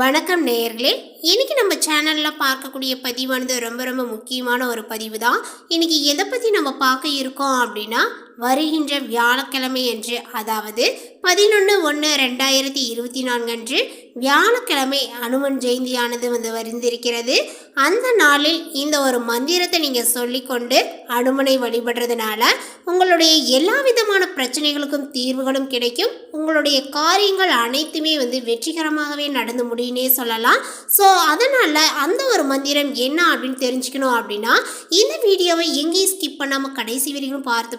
வணக்கம் நேயர்களே. இன்றைக்கி நம்ம சேனலில் பார்க்கக்கூடிய பதிவானது ரொம்ப ரொம்ப முக்கியமான ஒரு பதிவு தான் இன்றைக்கி எதை பற்றி நம்ம பார்க்க இருக்கோம் அப்படின்னா வருகின்ற வியாழக்கிழமை அன்று அதாவது பதினொன்று ஒன்று ரெண்டாயிரத்தி இருபத்தி நான்கு அன்று வியாழக்கிழமை அனுமன் ஜெயந்தியானது வந்து வருந்திருக்கிறது. அந்த நாளில் இந்த ஒரு மந்திரத்தை நீங்கள் சொல்லிக்கொண்டு அனுமனை வழிபடுறதுனால உங்களுடைய எல்லா விதமான பிரச்சனைகளுக்கும் தீர்வுகளும் கிடைக்கும். உங்களுடைய காரியங்கள் அனைத்துமே வந்து வெற்றிகரமாகவே நடந்து முடியும்னே சொல்லலாம். ஸோ அதனால் அந்த ஒரு மந்திரம் என்ன அப்படின்னு தெரிஞ்சுக்கணும் அப்படின்னா இந்த வீடியோவை எங்கேயும் ஸ்கிப் பண்ணாமல் கடைசி வரைக்கும் பார்த்து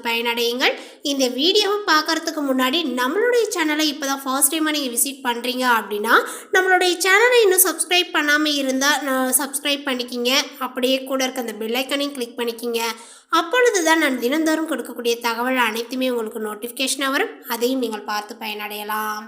செய்யுங்கள். இந்த வீடியோவை பார்க்கறதுக்கு முன்னாடி நம்மளுடைய சேனலை இப்போ தான் ஃபர்ஸ்ட் டைமாக நீங்கள் விசிட் பண்ணுறீங்க அப்படின்னா நம்மளுடைய சேனலை இன்னும் சப்ஸ்கிரைப் பண்ணாமல் இருந்தால் நான் சப்ஸ்கிரைப் பண்ணிக்கிங்க. அப்படியே கூட இருக்க அந்த பெல்லைக்கனையும் கிளிக் பண்ணிக்கிங்க. அப்பொழுது தான் நான் தினந்தோறும் கொடுக்கக்கூடிய தகவல் அனைத்துமே உங்களுக்கு நோட்டிஃபிகேஷனாக வரும். அதையும் நீங்கள் பார்த்து பயனடையலாம்.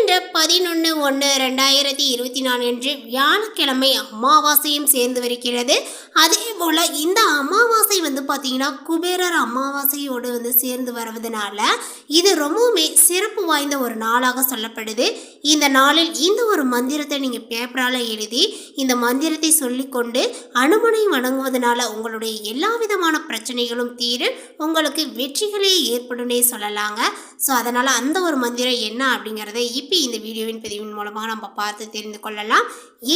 பதினொன்று ஒன்று ரெண்டாயிரத்தி இருபத்தி நாலு அன்று வியாழக்கிழமை அமாவாசையும் சேர்ந்து வருகிறது அதே போல் இந்த அமாவாசை வந்து பார்த்திங்கன்னா குபேரர் அமாவாசையோடு வந்து சேர்ந்து வருவதனால இது ரொம்பவுமே சிறப்பு வாய்ந்த ஒரு நாளாக சொல்லப்படுது. இந்த நாளில் இந்த ஒரு மந்திரத்தை நீங்கள் பேப்பரால் எழுதி இந்த மந்திரத்தை சொல்லிக்கொண்டு அனுமனை வணங்குவதனால உங்களுடைய எல்லா விதமான பிரச்சனைகளும் தீரும். உங்களுக்கு வெற்றிகளே ஏற்படும்னே சொல்லலாங்க. ஸோ அதனால் அந்த ஒரு மந்திரம் என்ன அப்படிங்கிறத இப்போ இந்த வீடியோவின் பதிவின் மூலமாக நம்ம பார்த்து தெரிந்து கொள்ளலாம்.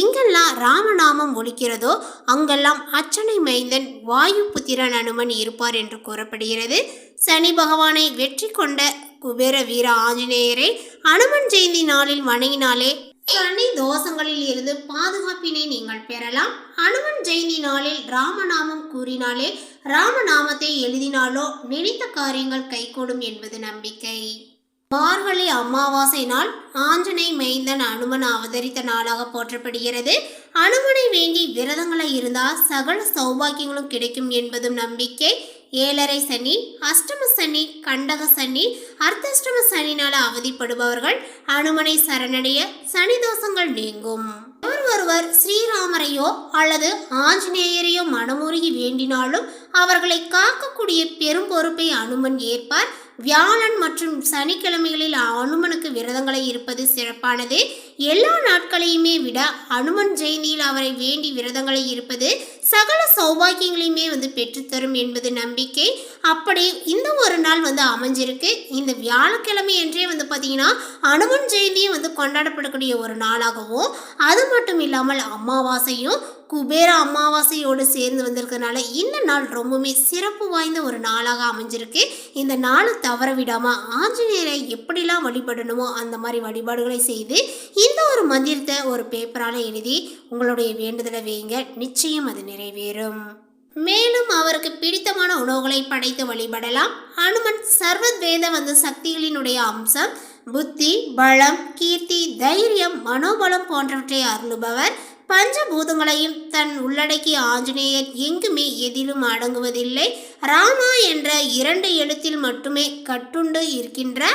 எங்கெல்லாம் ராமநாமம் ஒழிக்கிறதோ அங்கெல்லாம் அச்சனை மைந்தன் வாயு புத்திரன் அனுமன் இருப்பார் என்று கூறப்படுகிறது. சனி பகவானை வெற்றி கொண்ட குபேர வீர ஆஞ்சநேயரை அனுமன் ஜெயந்தி நாளில் வணங்கினாலே சனி தோஷங்களில் இருந்து பாதுகாப்பினை நீங்கள் பெறலாம். அனுமன் ஜெயந்தி நாளில் ராமநாமம் கூறினாலே ராமநாமத்தை எழுதினாலோ நினைத்த காரியங்கள் கைகூடும் என்பது நம்பிக்கை. மார்கழி அமாவாசை நாள் ஆஞ்சனை மெய்ந்தன் அனுமன் அவதரித்த நாளாக போற்றப்படுகிறது. அனுமனை வேண்டி விரதங்களை இருந்தால் சகல சௌபாக்கியங்களும் கிடைக்கும் என்பதும் நம்பிக்கை. ஏழரை சனி அஷ்டம சனி கண்டக சனி அர்த்தஷ்டம சனினால அவதிப்படுபவர்கள் அனுமனை சரணடைய சனி தோஷங்கள் நீங்கும். ஒருவர் ஒருவர் ஸ்ரீராமரையோ அல்லது ஆஞ்சநேயரையோ மனமுருகி வேண்டினாலும் அவர்களை காக்கக்கூடிய பெரும் பொறுப்பை அனுமன் ஏற்பார். வியாழன் மற்றும் சனிக்கிழமைகளில் அனுமனுக்கு விரதங்களை இருப்பது சிறப்பானது. எல்லா நாட்களையுமே விட அனுமன் ஜெயந்தியில் அவரை வேண்டி விரதங்களை இருப்பது சகல சௌபாகியங்களையுமே வந்து பெற்றுத்தரும் என்பது நம்பிக்கை. அப்படி இந்த ஒரு நாள் வந்து அமைஞ்சிருக்கு. இந்த வியாழக்கிழமை என்றே வந்து பார்த்தீங்கன்னா அனுமன் ஜெயந்தியும் வந்து கொண்டாடப்படக்கூடிய ஒரு நாளாகவும் அது மட்டும் இல்லாமல் அமாவாசையும் குபேர அமாவாசையோடு சேர்ந்து வந்திருக்கிறதுனால இந்த நாள் ரொம்பவுமே சிறப்பு வாய்ந்த ஒரு நாளாக அமைஞ்சிருக்கு. இந்த நாளை தவற விடாமல் ஆஞ்சநேயரை எப்படிலாம் வழிபடணுமோ அந்த மாதிரி வழிபாடுகளை செய்து இந்த ஒரு மந்திரத்தை ஒரு பேப்பரால் எழுதி உங்களுடைய வேண்டுதலை வைங்க நிச்சயம் அது நிறைவேறும். மேலும் அவருக்கு பிடித்தமான உணவுகளை படைத்து வழிபடலாம். ஹனுமன் சர்வத்வேத வந்து சக்திகளினுடைய அம்சம் புத்தி பலம் கீர்த்தி தைரியம் மனோபலம் போன்றவற்றை அருளுபவர். பஞ்சபூதங்களையும் தன் உள்ளடக்கிய ஆஞ்சநேயர் எங்குமே எதிலும் அடங்குவதில்லை. ராமா என்ற இரண்டு எழுத்தில் மட்டுமே கட்டுண்டு இருக்கின்ற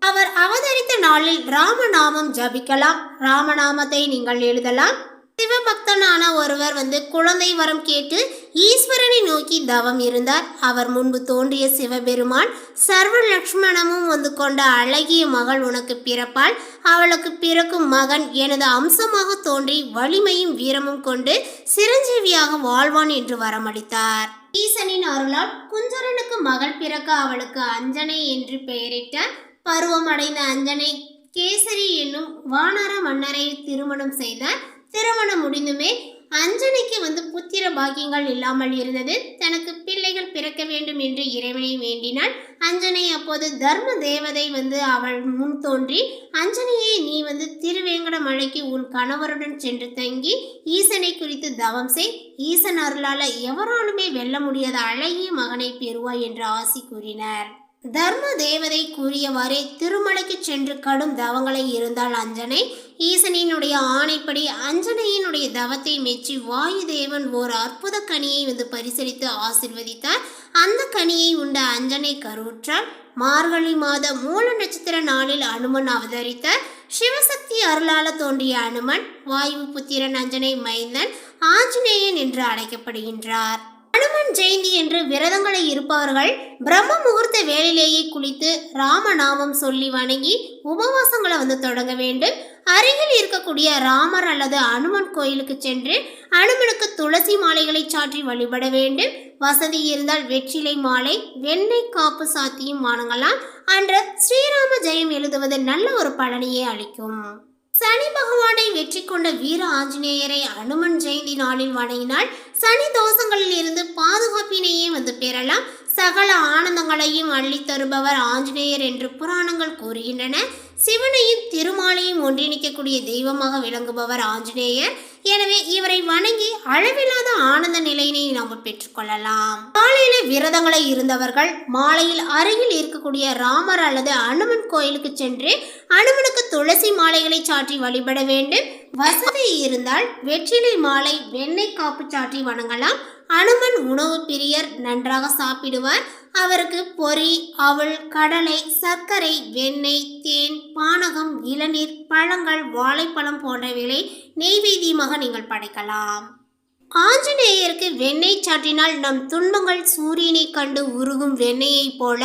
அவர் அவதரித்த நாளில் ராமநாமம் ஜபிக்கலாம். ராமநாமத்தை நீங்கள் எழுதலாம். சிவபக்தனான ஒருவர் வந்து குழந்தை வரம் கேட்டு ஈஸ்வரனை நோக்கி தவம் இருந்தார். அவர் முன்பு தோன்றிய சிவபெருமான் சர்வ லக்ஷ்மணமும் வந்து கொண்ட அழகிய மகள் உனக்கு பிறப்பால் அவளுக்கு பிறக்கும் மகன் எனது அம்சமாக தோன்றி வலிமையும் வீரமும் கொண்டு சிரஞ்சீவியாக வாழ்வான் என்று வரமளித்தார். ஈசனின் அருளால் குஞ்சரனுக்கு மகள் பிறக்க அவளுக்கு அஞ்சனை என்று பெயரிட்டார் பருவம் அடைந்த அஞ்சனை கேசரி என்னும் வானர மன்னரை திருமணம் செய்தார். திருமணம் முடிந்துமே அஞ்சனைக்கு வந்து புத்திர பாக்கியங்கள் இல்லாமல் இருந்தது. தனக்கு பிள்ளைகள் பிறக்க வேண்டும் என்று இறைவனை வேண்டினாள் அஞ்சனை அப்போது தர்ம தேவதை வந்து அவள் முன் தோன்றி அஞ்சனையே நீ வந்து திருவேங்கட மலைக்கு உன் கணவருடன் சென்று தங்கி ஈசனை குறித்து தவம் செய். ஈசன் அருளால எவராலுமே வெல்ல முடியாத அழகிய மகனை பெறுவாய் என்று ஆசி கூறினார். தர்ம தேவதை கூறியவாறே திருமலைக்கு சென்று கடும் தவங்களை இருந்தால் அஞ்சனை. ஈசனினுடைய ஆணைப்படி அஞ்சனையினுடைய தவத்தை மெச்சி வாயு தேவன் ஓர் அற்புத கனியை வந்து பரிசளித்து ஆசிர்வதித்தார். அந்த கனியை உண்ட அஞ்சனை கருவுற்றால் மார்கழி மாத மூல நட்சத்திர நாளில் அனுமன் அவதரித்தார். சிவசக்தி அருளால தோன்றிய அனுமன் வாயு புத்திரன் அஞ்சனை மைந்தன் ஆஞ்சநேயன் என்று அழைக்கப்படுகின்றார். அனுமன் ஜெயந்தி என்று விரதங்களை இருப்பவர்கள் பிரம்ம முகூர்த்த வேலையிலேயே குளித்து ராமநாமம் சொல்லி வணங்கி உபவாசங்களை வந்து தொடங்க வேண்டும். அருகில் இருக்கக்கூடிய ராமர் அல்லது அனுமன் கோயிலுக்கு சென்று அனுமனுக்கு துளசி மாலைகளை சாற்றி வழிபட வேண்டும். வசதி இருந்தால் வெற்றிலை மாலை வெண்ணெய் காப்பு சாத்தியும் வணங்கலாம் அன்று ஸ்ரீராம ஜெயம் எழுதுவது நல்ல ஒரு பலனையே அளிக்கும். சனி பகவானை வெற்றி கொண்ட வீர ஆஞ்சநேயரை அனுமன் ஜெயந்தி நாளில் வணங்கினால் சனி தோஷங்களில் இருந்து பாதுகாப்பினையே வந்து பெறலாம். சகல ஆனந்தங்களையும் அள்ளித் தருபவர் ஆஞ்சநேயர் என்று புராணங்கள் கூறுகின்றன. சிவனையும் திருமாலையும் ஒன்றிணைக்கக்கூடிய தெய்வமாக விளங்குபவர் ஆஞ்சநேயர். எனவே இவரை வணங்கி அளவில்லாத ஆனந்த நிலையினை நாம் பெற்றுக்கொள்ளலாம் காலையில விரதங்களை இருந்தவர்கள் மாலையில் அருகில் இருக்கக்கூடிய ராமர் அல்லது அனுமன் கோயிலுக்கு சென்று அனுமனுக்கு துளசி மாலைகளை சாற்றி வழிபட வேண்டும். வசதி இருந்தால் வெற்றிலை மாலை வெண்ணெய் காப்பு சாற்றி வணங்கலாம். அனுமன் உணவு பிரியர் நன்றாக சாப்பிடுவார். அவருக்கு பொரி அவள் கடலை சர்க்கரை வெண்ணெய் தேன் பானகம் இளநீர் பழங்கள் வாழைப்பழம் போன்றவைகளை நெய்வேதியமாக நீங்கள் படைக்கலாம். ஆஞ்சநேயருக்கு வெண்ணெய் சாற்றினால் நம் துன்பங்கள் சூரியனை கண்டு உருகும் வெண்ணெயைப் போல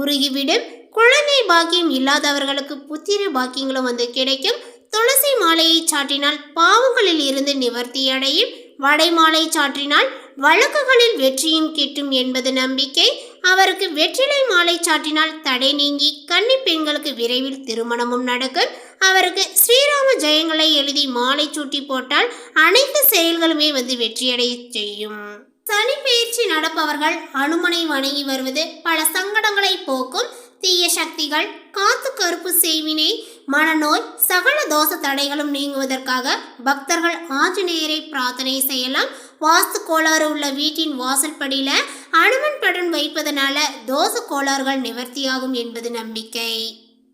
உருகிவிடும். குழந்தை பாக்கியம் இல்லாதவர்களுக்கு புத்திர பாக்கியங்களும் வந்து கிடைக்கும். துளசி மாலையை சாற்றினால் பாவங்களில் இருந்து நிவர்த்தி அடையும். வடை மாலை சாற்றினால் வழக்குகளில் வெற்றியும் கிட்டும் என்பது நம்பிக்கை. அவருக்கு வெற்றிலை மாலை சாற்றினால் தடை நீங்கி கன்னி பெண்களுக்கு விரைவில் திருமணமும் நடக்கும். அவருக்கு ஸ்ரீராம ஜெயங்களை எழுதி மாலை சூட்டி போட்டால் அனைத்து செயல்களுமே வந்து வெற்றியடைய செய்யும். சனி பயிற்சி நடப்பவர்கள் அனுமனை வணங்கி வருவது பல சங்கடங்களை போக்கும். தீய சக்திகள் காத்து கருப்பு செய்வினை மனநோய் சகல தோஷ தடைகளும் நீங்குவதற்காக பக்தர்கள் ஆஞ்சநேயரை பிரார்த்தனை செய்யலாம். வாஸ்து கோளாறு உள்ள வீட்டின் வாசல்படியில் அனுமன் படம் வைப்பதனால தோச கோளாறுகள் நிவர்த்தியாகும் என்பது நம்பிக்கை.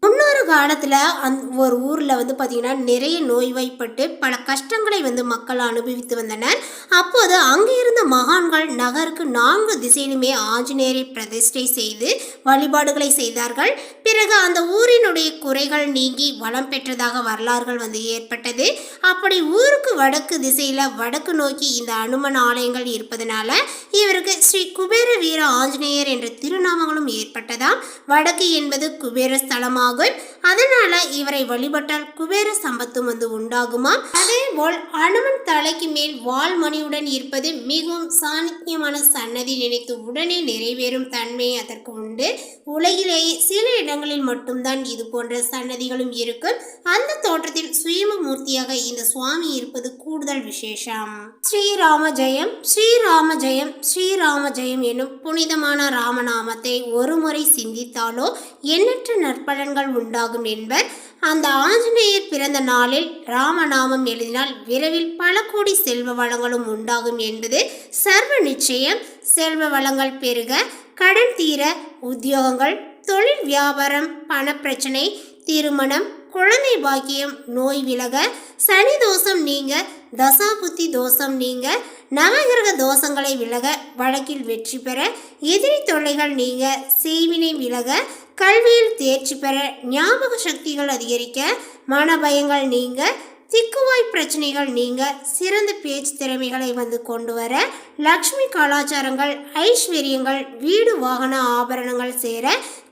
முன்னொரு காலத்தில் அந் ஒரு ஊரில் வந்து பார்த்திங்கன்னா நிறைய நோய்வாய்ப்பட்டு பல கஷ்டங்களை வந்து மக்கள் அனுபவித்து வந்தனர். அப்போது அங்கே இருந்த மகான்கள் நகருக்கு நான்கு திசையிலுமே ஆஞ்சநேயரை பிரதிஷ்டை செய்து வழிபாடுகளை செய்தார்கள். பிறகு அந்த ஊரினுடைய குறைகள் நீங்கி வளம் பெற்றதாக வரலாறுகள் வந்து ஏற்பட்டது. அப்படி ஊருக்கு வடக்கு திசையில் வடக்கு நோக்கி இந்த அனுமன் ஆலயங்கள் இருப்பதனால இவருக்கு ஸ்ரீ குபேர வீர ஆஞ்சநேயர் என்ற திருநாமங்களும் ஏற்பட்டதாம். வடக்கு என்பது குபேர ஸ்தலமாகும் அதனால இவரை வழிபட்டால் குபேர சம்பத்தும் வந்து உண்டாகுமா? அதே போல் அனுமன் தலைக்கு மேல் வால் மணியுடன் இருப்பது மிகவும் சாணிக்கியமான சன்னதி நினைத்து உடனே நிறைவேறும் தன்மை அதற்கு உண்டு. உலகிலேயே சில இடங்களில் மட்டும்தான் இது போன்ற சன்னதிகளும் இருக்கும். அந்த தோற்றத்தில் சுயமமூர்த்தியாக இந்த சுவாமி இருப்பது கூடுதல் விசேஷம். ஸ்ரீராம ஜெயம் ஸ்ரீராம ஜெயம் ஸ்ரீராம ஜெயம் என்னும் புனிதமான ராமநாமத்தை ஒருமுறை சிந்தித்தாலோ எண்ணற்ற நற்பலன்கள் உண்டாகும் என்பர். அந்த ஆஞ்சநேயர் பிறந்த நாளில் ராமநாமம் எழுதினால் விரைவில் பல கோடி செல்வ வளங்களும் உண்டாகும் என்பது சர்வ நிச்சயம். செல்வ வளங்கள் பெருக கடன் தீர உத்தியோகங்கள் தொழில் வியாபாரம் பணப்பிரச்சனை திருமணம் குழந்தை பாக்கியம் நோய் விலக சனி தோஷம் நீங்க தசாபுத்தி தோஷம் நீங்க நவகிரக தோஷங்களை விலக வழக்கில் வெற்றி பெற எதிரி தொல்லைகள் நீங்க செய்வினை விலக கல்வியில் தேர்ச்சி பெற ஞாபக சக்திகள் அதிகரிக்க மனபயங்கள் நீங்க திக்குவாய் பிரச்சனைகள் நீங்க சிறந்த பேச்சு திறமைகளை வந்து கொண்டு வர லக்ஷ்மி கலாச்சாரங்கள் ஐஸ்வர்யங்கள் வீடு வாகன ஆபரணங்கள் சேர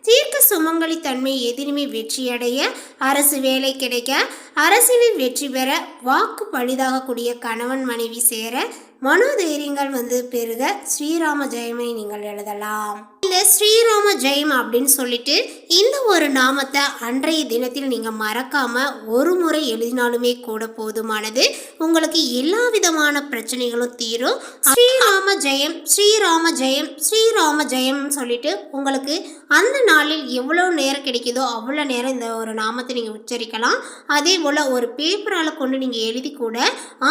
தீர்க்க சுமங்கலி தன்மை எதிலுமே வெற்றியடைய அரசு வேலை கிடைக்க அரசியலில் வெற்றி பெற வாக்கு பழிதாகக்கூடிய கணவன் மனைவி சேர மனோதைரியங்கள் வந்து பெருக ஸ்ரீராம ஜெயமை நீங்கள் எழுதலாம். இந்த ஸ்ரீராம ஜெயம் அப்படின்னு சொல்லிட்டு இந்த ஒரு நாமத்தை அன்றைய தினத்தில் நீங்க மறக்காம ஒரு முறை எழுதினாலுமே கூட போதுமானது. உங்களுக்கு எல்லா விதமான பிரச்சனைகளும் தீரும். ஸ்ரீராம ஜெயம் ஸ்ரீராம ஜெயம் ஸ்ரீராம ஜெயம் சொல்லிட்டு உங்களுக்கு அந்த நாளில் எவ்வளோ நேரம் கிடைக்குதோ அவ்வளோ நேரம் இந்த ஒரு நாமத்தை நீங்கள் உச்சரிக்கலாம். அதே போல் ஒரு பேப்பரால் கொண்டு நீங்கள் எழுதி கூட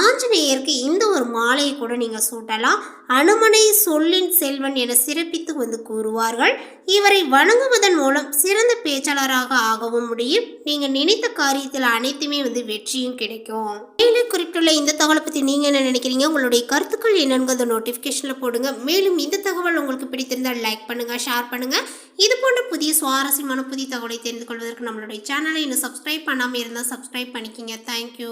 ஆஞ்சநேயருக்கு இந்த ஒரு மாலையை கூட நீங்கள் சூட்டலாம். அனுமனை சொல்லின் செல்வன் என சிறப்பித்து வந்து கூறுவார்கள். இவரை வணங்குவதன் மூலம் சிறந்த பேச்சாளராக ஆகவும் முடியும். நீங்கள் நினைத்த காரியத்தில் அனைத்துமே வந்து வெற்றியும் கிடைக்கும். மேலே குறிப்பிட்டுள்ள இந்த தகவலை பற்றி நீங்கள் என்ன நினைக்கிறீங்க? உங்களுடைய கருத்துக்கள் என்னங்கிறத நோட்டிஃபிகேஷனில் போடுங்க. மேலும் இந்த தகவல் உங்களுக்கு பிடித்திருந்தால் லைக் பண்ணுங்கள் ஷேர் பண்ணுங்கள் இது போன்ற புதிய சுவாரஸ்யமான புதிய தகவலை தெரிந்து கொள்வதற்கு நம்மளுடைய சேனலை இன்னும் சப்ஸ்கிரைப் பண்ணாமல் இருந்தால் சப்ஸ்கிரைப் பண்ணிக்கிங்க. தேங்க்யூ